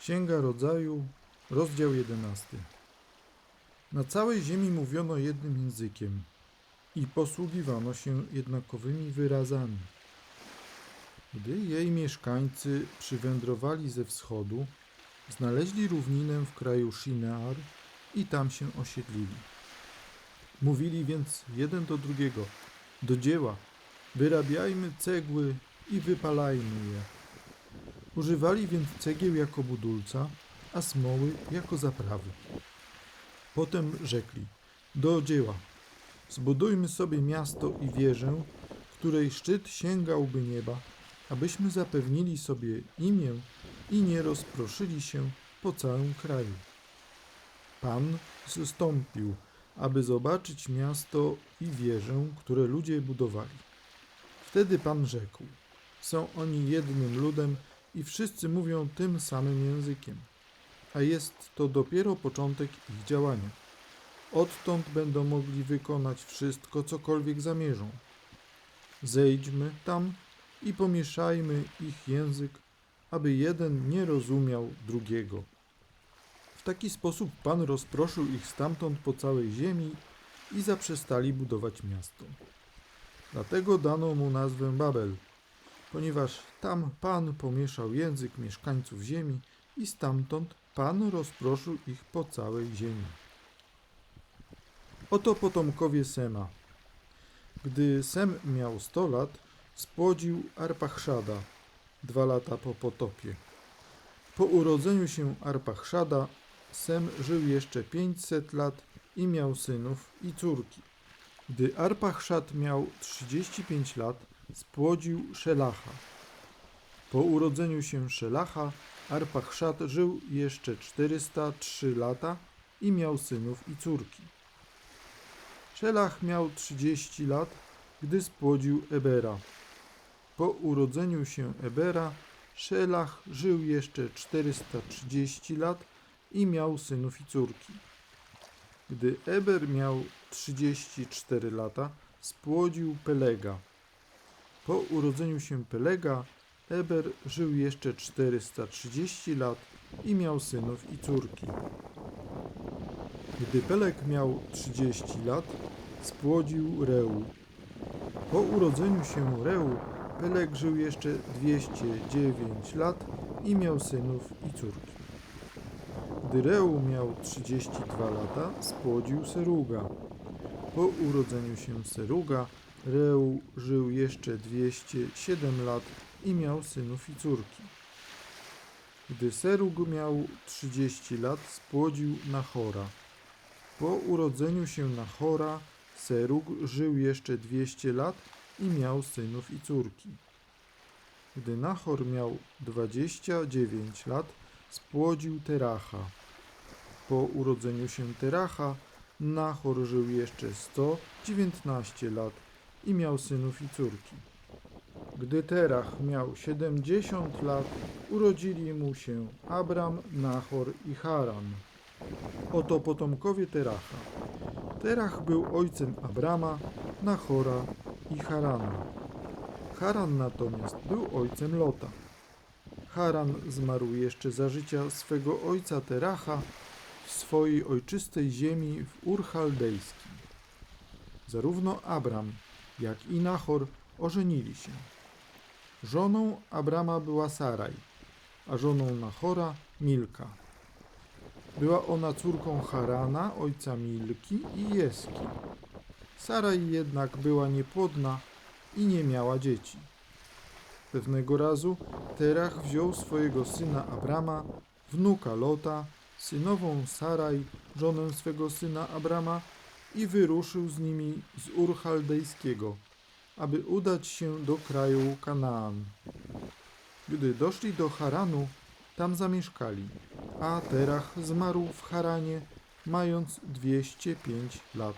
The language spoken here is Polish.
Księga Rodzaju, rozdział 11. Na całej ziemi mówiono jednym językiem i posługiwano się jednakowymi wyrazami. Gdy jej mieszkańcy przywędrowali ze wschodu, znaleźli równinę w kraju Shinear i tam się osiedlili. Mówili więc jeden do drugiego: Do dzieła, wyrabiajmy cegły i wypalajmy je. Używali więc cegieł jako budulca, a smoły jako zaprawy. Potem rzekli: Do dzieła, zbudujmy sobie miasto i wieżę, której szczyt sięgałby nieba, abyśmy zapewnili sobie imię i nie rozproszyli się po całym kraju. Pan zstąpił, aby zobaczyć miasto i wieżę, które ludzie budowali. Wtedy Pan rzekł: Są oni jednym ludem i wszyscy mówią tym samym językiem, a jest to dopiero początek ich działania. Odtąd będą mogli wykonać wszystko, cokolwiek zamierzą. Zejdźmy tam i pomieszajmy ich język, aby jeden nie rozumiał drugiego. W taki sposób Pan rozproszył ich stamtąd po całej ziemi i zaprzestali budować miasto. Dlatego dano mu nazwę Babel, ponieważ tam Pan pomieszał język mieszkańców ziemi i stamtąd Pan rozproszył ich po całej ziemi. Oto potomkowie Sema. Gdy Sem miał 100 lat, spłodził Arpachszada, dwa lata po potopie. Po urodzeniu się Arpachszada, Sem żył jeszcze 500 lat i miał synów i córki. Gdy Arpachszad miał 35 lat, spłodził Szelacha. Po urodzeniu się Szelacha, Arpachszad żył jeszcze 403 lata i miał synów i córki. Szelach miał 30 lat, gdy spłodził Ebera. Po urodzeniu się Ebera, Szelach żył jeszcze 430 lat i miał synów i córki. Gdy Eber miał 34 lata, spłodził Pelega. Po urodzeniu się Pelega, Eber żył jeszcze 430 lat i miał synów i córki. Gdy Peleg miał 30 lat, spłodził Reu. Po urodzeniu się Reu, Peleg żył jeszcze 209 lat i miał synów i córki. Gdy Reu miał 32 lata, spłodził Seruga. Po urodzeniu się Seruga, Reu żył jeszcze 207 lat i miał synów i córki. Gdy Serug miał 30 lat, spłodził Nachora. Po urodzeniu się Nachora, Serug żył jeszcze 200 lat i miał synów i córki. Gdy Nachor miał 29 lat, spłodził Teracha. Po urodzeniu się Teracha, Nachor żył jeszcze 119 lat i miał synów i córki. Gdy Terach miał 70 lat, urodzili mu się Abram, Nachor i Haran. Oto potomkowie Teracha. Terach był ojcem Abrama, Nachora i Harana. Haran natomiast był ojcem Lota. Haran zmarł jeszcze za życia swego ojca Teracha w swojej ojczystej ziemi w Ur Chaldejskim. Zarówno Abram, jak i Nachor ożenili się. Żoną Abrama była Saraj, a żoną Nachora Milka. Była ona córką Harana, ojca Milki i Jeski. Saraj jednak była niepłodna i nie miała dzieci. Pewnego razu Terach wziął swojego syna Abrama, wnuka Lota, synową Saraj, żonę swego syna Abrama i wyruszył z nimi z Ur Chaldejskiego, aby udać się do kraju Kanaan. Gdy doszli do Haranu, tam zamieszkali, a Terach zmarł w Haranie, mając 205 lat.